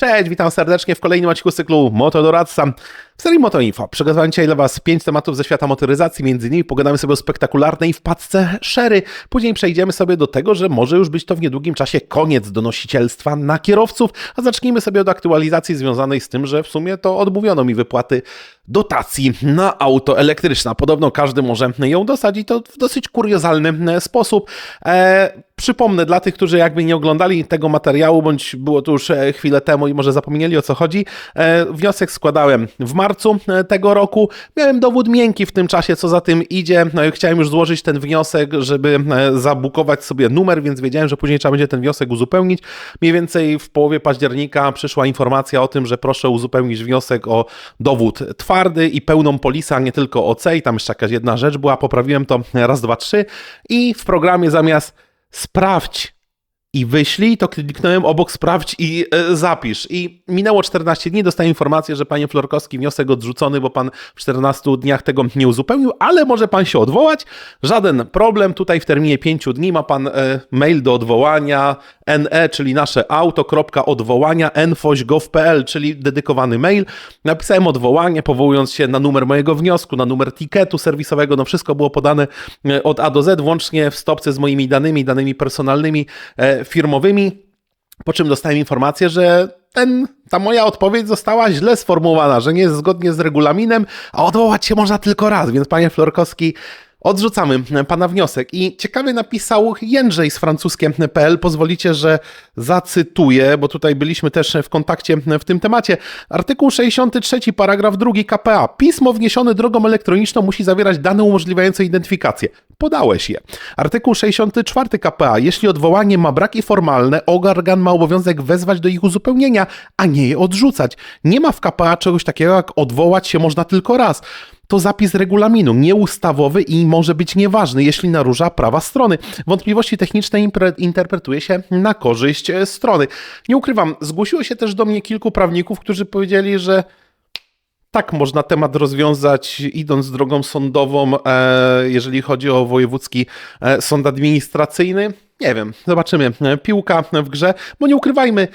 Cześć, witam serdecznie w kolejnym odcinku cyklu Moto Doradca. W serii Moto Info przygotowałem dzisiaj dla Was pięć tematów ze świata motoryzacji, między innymi pogadamy sobie o spektakularnej wpadce Sherry. Później przejdziemy sobie do tego, że może już być to w niedługim czasie koniec donosicielstwa na kierowców, a zacznijmy sobie od aktualizacji związanej z tym, że w sumie to odmówiono mi wypłaty dotacji na auto elektryczne. Podobno każdy może ją dostać i to w dosyć kuriozalny sposób. E, przypomnę dla tych, którzy jakby nie oglądali tego materiału, bądź było to już e, chwilę temu i może zapomnieli o co chodzi. E, wniosek składałem w marcu e, tego roku. Miałem dowód miękki w tym czasie, co za tym idzie. No i chciałem już złożyć ten wniosek, żeby zabukować sobie numer, więc wiedziałem, że później trzeba będzie ten wniosek uzupełnić. Mniej więcej w połowie października przyszła informacja o tym, że proszę uzupełnić wniosek o dowód twardy i pełną polisę, a nie tylko OC. I tam jeszcze jakaś jedna rzecz była. Poprawiłem to raz, dwa, trzy i w programie zamiast sprawdź i wyślij, to kliknąłem obok sprawdź i e, zapisz. I minęło 14 dni, dostałem informację, że panie Florkowski wniosek odrzucony, bo pan w 14 dniach tego nie uzupełnił, ale może pan się odwołać. Żaden problem, tutaj w terminie 5 dni ma pan e, mail do odwołania ne, czyli nasze auto.odwołania enfoś.gov.pl, czyli dedykowany mail. Napisałem odwołanie, powołując się na numer mojego wniosku, na numer tiketu serwisowego, no wszystko było podane e, od A do Z, włącznie w stopce z moimi danymi, danymi personalnymi, firmowymi, po czym dostałem informację, że ten, ta moja odpowiedź została źle sformułowana, że nie jest zgodnie z regulaminem, a odwołać się można tylko raz, więc panie Florkowski, Odrzucamy pana wniosek. I ciekawie napisał Jędrzej z francuskiem.pl. Pozwolicie, że zacytuję, bo tutaj byliśmy też w kontakcie w tym temacie. Artykuł 63, paragraf 2 KPA. Pismo wniesione drogą elektroniczną musi zawierać dane umożliwiające identyfikację. Podałeś je. Artykuł 64 KPA. Jeśli odwołanie ma braki formalne, organ ma obowiązek wezwać do ich uzupełnienia, a nie je odrzucać. Nie ma w KPA czegoś takiego jak odwołać się można tylko raz to zapis regulaminu, nieustawowy i może być nieważny, jeśli narusza prawa strony. Wątpliwości techniczne interpretuje się na korzyść e, strony. Nie ukrywam, zgłosiło się też do mnie kilku prawników, którzy powiedzieli, że tak można temat rozwiązać idąc drogą sądową, e, jeżeli chodzi o wojewódzki e, sąd administracyjny. Nie wiem, zobaczymy. Piłka w grze, bo nie ukrywajmy,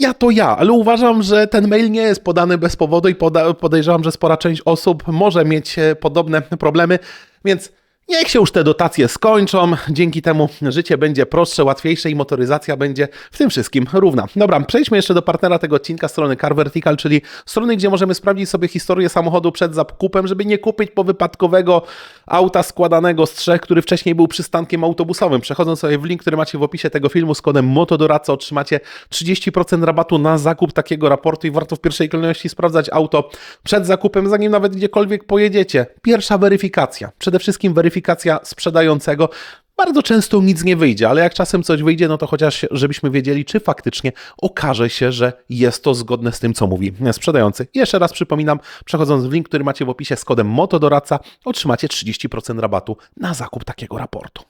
ja to ja, ale uważam, że ten mail nie jest podany bez powodu i podejrzewam, że spora część osób może mieć e, podobne problemy, więc Niech się już te dotacje skończą, dzięki temu życie będzie prostsze, łatwiejsze i motoryzacja będzie w tym wszystkim równa. Dobra, przejdźmy jeszcze do partnera tego odcinka, strony Car Vertical, czyli strony, gdzie możemy sprawdzić sobie historię samochodu przed zakupem, żeby nie kupić powypadkowego auta składanego z trzech, który wcześniej był przystankiem autobusowym. Przechodząc sobie w link, który macie w opisie tego filmu z kodem MOTODORACO otrzymacie 30% rabatu na zakup takiego raportu i warto w pierwszej kolejności sprawdzać auto przed zakupem, zanim nawet gdziekolwiek pojedziecie. Pierwsza weryfikacja, przede wszystkim weryfikacja weryfikacja sprzedającego. Bardzo często nic nie wyjdzie, ale jak czasem coś wyjdzie, no to chociaż żebyśmy wiedzieli, czy faktycznie okaże się, że jest to zgodne z tym, co mówi sprzedający. Jeszcze raz przypominam, przechodząc w link, który macie w opisie z kodem MOTODORADCA, otrzymacie 30% rabatu na zakup takiego raportu.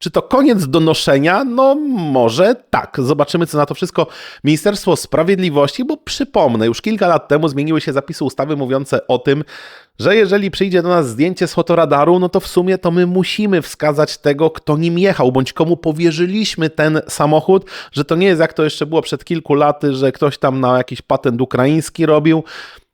Czy to koniec donoszenia? No może tak. Zobaczymy, co na to wszystko Ministerstwo Sprawiedliwości, bo przypomnę, już kilka lat temu zmieniły się zapisy ustawy mówiące o tym, że jeżeli przyjdzie do nas zdjęcie z fotoradaru, no to w sumie to my musimy wskazać tego, kto nim jechał, bądź komu powierzyliśmy ten samochód, że to nie jest jak to jeszcze było przed kilku laty, że ktoś tam na jakiś patent ukraiński robił,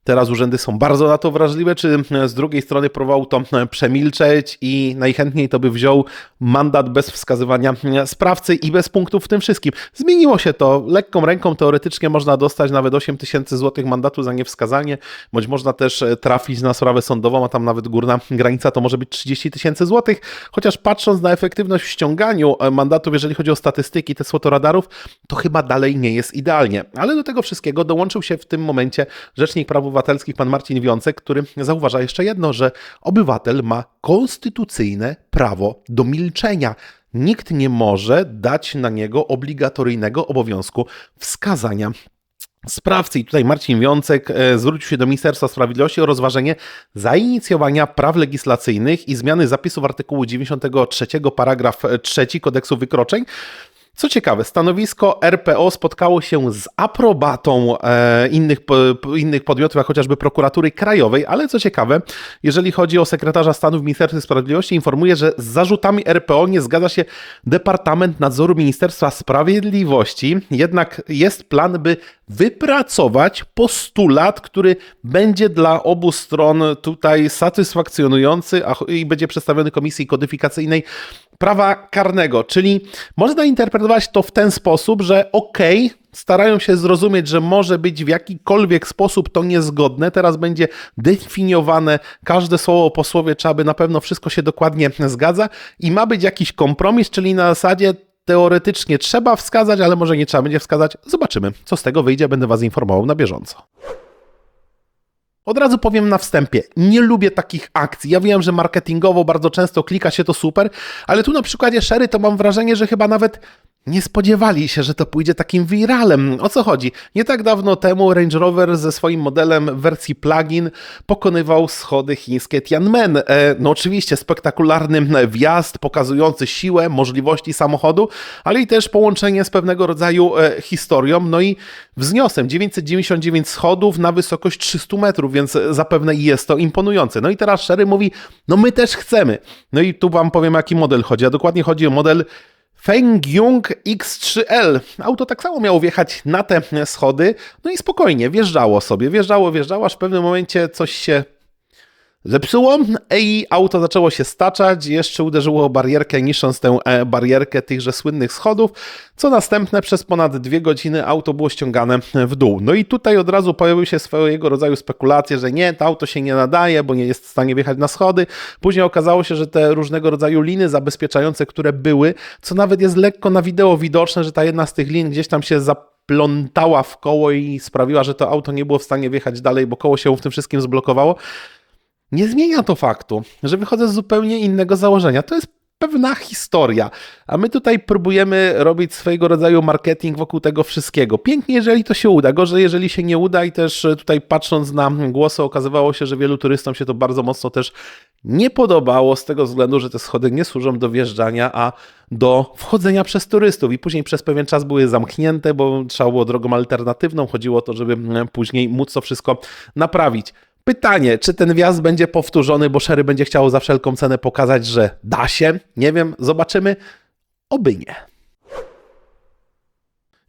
Teraz urzędy są bardzo na to wrażliwe, czy z drugiej strony próbował to przemilczeć i najchętniej to by wziął mandat bez wskazywania sprawcy i bez punktów w tym wszystkim. Zmieniło się to. Lekką ręką teoretycznie można dostać nawet 8 tysięcy złotych mandatu za niewskazanie, bądź można też trafić na sprawę sądową, a tam nawet górna granica to może być 30 tysięcy złotych. Chociaż patrząc na efektywność w ściąganiu mandatów, jeżeli chodzi o statystyki te słotoradarów, to chyba dalej nie jest idealnie. Ale do tego wszystkiego dołączył się w tym momencie Rzecznik Praw Obywatelskich, pan Marcin Wiącek, który zauważa jeszcze jedno, że obywatel ma konstytucyjne prawo do milczenia. Nikt nie może dać na niego obligatoryjnego obowiązku wskazania sprawcy. I tutaj Marcin Wiącek e, zwrócił się do Ministerstwa Sprawiedliwości o rozważenie zainicjowania praw legislacyjnych i zmiany zapisów artykułu 93 paragraf 3 kodeksu wykroczeń, Co ciekawe, stanowisko RPO spotkało się z aprobatą e, innych, po, innych podmiotów, jak chociażby prokuratury krajowej, ale co ciekawe, jeżeli chodzi o sekretarza stanu w Ministerstwie Sprawiedliwości, informuje, że z zarzutami RPO nie zgadza się Departament Nadzoru Ministerstwa Sprawiedliwości, jednak jest plan, by wypracować postulat, który będzie dla obu stron tutaj satysfakcjonujący a, i będzie przedstawiony Komisji Kodyfikacyjnej prawa karnego, czyli można interpretować to w ten sposób, że okej, okay, starają się zrozumieć, że może być w jakikolwiek sposób to niezgodne. Teraz będzie definiowane każde słowo po słowie, trzeba by na pewno wszystko się dokładnie zgadza i ma być jakiś kompromis, czyli na zasadzie teoretycznie trzeba wskazać, ale może nie trzeba będzie wskazać. Zobaczymy, co z tego wyjdzie, będę Was informował na bieżąco. Od razu powiem na wstępie, nie lubię takich akcji. Ja wiem, że marketingowo bardzo często klika się to super, ale tu na przykładzie Sherry to mam wrażenie, że chyba nawet nie spodziewali się, że to pójdzie takim wiralem. O co chodzi? Nie tak dawno temu Range Rover ze swoim modelem w wersji plug-in pokonywał schody chińskie Tianmen. E, no oczywiście spektakularny wjazd pokazujący siłę, możliwości samochodu, ale i też połączenie z pewnego rodzaju e, historią. No i wzniosem 999 schodów na wysokość 300 metrów, więc zapewne jest to imponujące. No i teraz Sherry mówi, no my też chcemy. No i tu wam powiem, jaki model chodzi. A dokładnie chodzi o model Fengyung X3L. Auto tak samo miało wjechać na te schody, no i spokojnie, wjeżdżało sobie, wjeżdżało, wjeżdżało, aż w pewnym momencie coś się Zepsuło i auto zaczęło się staczać, jeszcze uderzyło o barierkę, niszcząc tę e, barierkę tychże słynnych schodów, co następne przez ponad dwie godziny auto było ściągane w dół. No i tutaj od razu pojawiły się swojego rodzaju spekulacje, że nie, to auto się nie nadaje, bo nie jest w stanie wjechać na schody. Później okazało się, że te różnego rodzaju liny zabezpieczające, które były, co nawet jest lekko na wideo widoczne, że ta jedna z tych lin gdzieś tam się zaplątała w koło i sprawiła, że to auto nie było w stanie wjechać dalej, bo koło się w tym wszystkim zblokowało. Nie zmienia to faktu, że wychodzę z zupełnie innego założenia. To jest pewna historia, a my tutaj próbujemy robić swojego rodzaju marketing wokół tego wszystkiego. Pięknie, jeżeli to się uda, gorzej, jeżeli się nie uda i też tutaj patrząc na głosy okazywało się, że wielu turystom się to bardzo mocno też nie podobało z tego względu, że te schody nie służą do wjeżdżania, a do wchodzenia przez turystów i później przez pewien czas były zamknięte, bo trzeba było drogą alternatywną. Chodziło o to, żeby później móc to wszystko naprawić. Pytanie, czy ten wjazd będzie powtórzony, bo Sherry będzie chciało za wszelką cenę pokazać, że da się? Nie wiem, zobaczymy. Oby nie.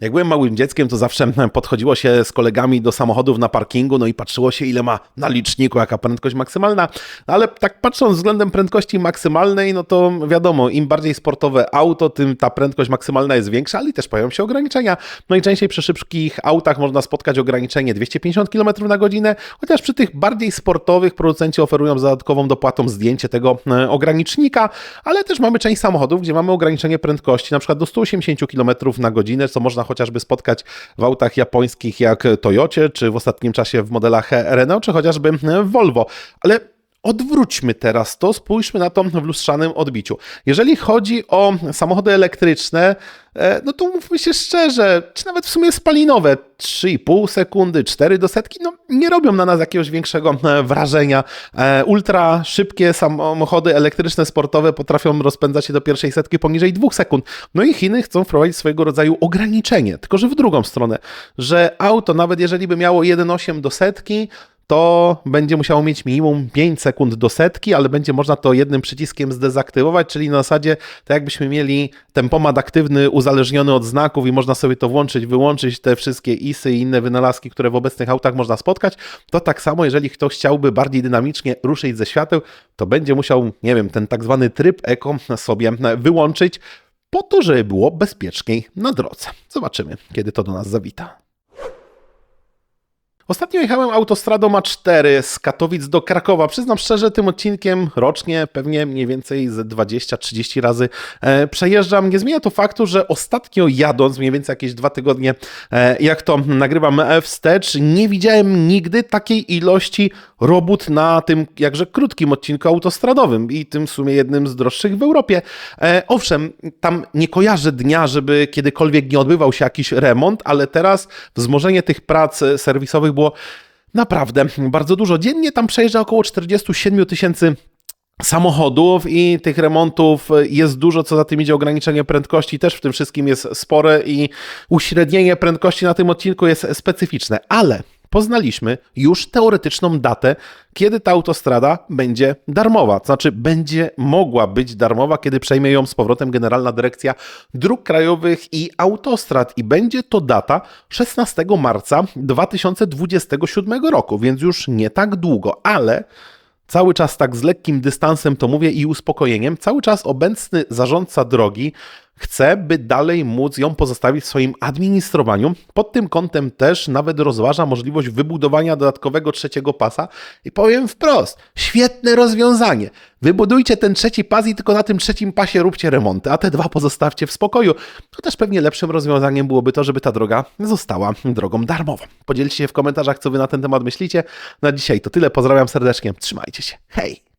Jak byłem małym dzieckiem, to zawsze podchodziło się z kolegami do samochodów na parkingu, no i patrzyło się, ile ma na liczniku, jaka prędkość maksymalna. No ale tak patrząc względem prędkości maksymalnej, no to wiadomo, im bardziej sportowe auto, tym ta prędkość maksymalna jest większa, ale też pojawią się ograniczenia. Najczęściej przy szybkich autach można spotkać ograniczenie 250 km na godzinę, chociaż przy tych bardziej sportowych producenci oferują dodatkową dopłatą zdjęcie tego e, ogranicznika, ale też mamy część samochodów, gdzie mamy ograniczenie prędkości na przykład do 180 km na godzinę, co można chociażby spotkać w autach japońskich jak Toyocie, czy w ostatnim czasie w modelach Renault, czy chociażby Volvo. Ale Odwróćmy teraz to, spójrzmy na to w lustrzanym odbiciu. Jeżeli chodzi o samochody elektryczne, e, no to mówmy się szczerze, czy nawet w sumie spalinowe, 3,5 sekundy, 4 do setki, no nie robią na nas jakiegoś większego e, wrażenia. E, ultra szybkie samochody elektryczne sportowe potrafią rozpędzać się do pierwszej setki poniżej 2 sekund. No i Chiny chcą wprowadzić swojego rodzaju ograniczenie, tylko że w drugą stronę, że auto, nawet jeżeli by miało 1,8 do setki, to będzie musiało mieć minimum 5 sekund do setki, ale będzie można to jednym przyciskiem zdezaktywować, czyli na zasadzie tak jakbyśmy mieli tempomat aktywny uzależniony od znaków i można sobie to włączyć, wyłączyć te wszystkie ISy i inne wynalazki, które w obecnych autach można spotkać, to tak samo jeżeli ktoś chciałby bardziej dynamicznie ruszyć ze świateł, to będzie musiał, nie wiem, ten tak zwany tryb eko sobie wyłączyć po to, żeby było bezpieczniej na drodze. Zobaczymy, kiedy to do nas zawita. Ostatnio jechałem autostradą A4 z Katowic do Krakowa. Przyznam szczerze, tym odcinkiem rocznie pewnie mniej więcej z 20-30 razy e, przejeżdżam. Nie zmienia to faktu, że ostatnio jadąc, mniej więcej jakieś dwa tygodnie, e, jak to nagrywam wstecz, nie widziałem nigdy takiej ilości robót na tym jakże krótkim odcinku autostradowym i tym w sumie jednym z droższych w Europie. E, owszem, tam nie kojarzę dnia, żeby kiedykolwiek nie odbywał się jakiś remont, ale teraz wzmożenie tych prac serwisowych było naprawdę bardzo dużo. Dziennie tam przejeżdża około 47 tysięcy samochodów i tych remontów jest dużo, co za tym idzie ograniczenie prędkości też w tym wszystkim jest spore i uśrednienie prędkości na tym odcinku jest specyficzne, ale poznaliśmy już teoretyczną datę, kiedy ta autostrada będzie darmowa. To znaczy, będzie mogła być darmowa, kiedy przejmie ją z powrotem Generalna Dyrekcja Dróg Krajowych i Autostrad. I będzie to data 16 marca 2027 roku, więc już nie tak długo, ale cały czas tak z lekkim dystansem to mówię i uspokojeniem, cały czas obecny zarządca drogi chce, by dalej móc ją pozostawić w swoim administrowaniu. Pod tym kątem też nawet rozważa możliwość wybudowania dodatkowego trzeciego pasa i powiem wprost, świetne rozwiązanie. Wybudujcie ten trzeci pas i tylko na tym trzecim pasie róbcie remonty, a te dwa pozostawcie w spokoju. Chociaż pewnie lepszym rozwiązaniem byłoby to, żeby ta droga została drogą darmową. Podzielcie się w komentarzach, co wy na ten temat myślicie. Na dzisiaj to tyle. Pozdrawiam serdecznie. Trzymajcie się. Hej!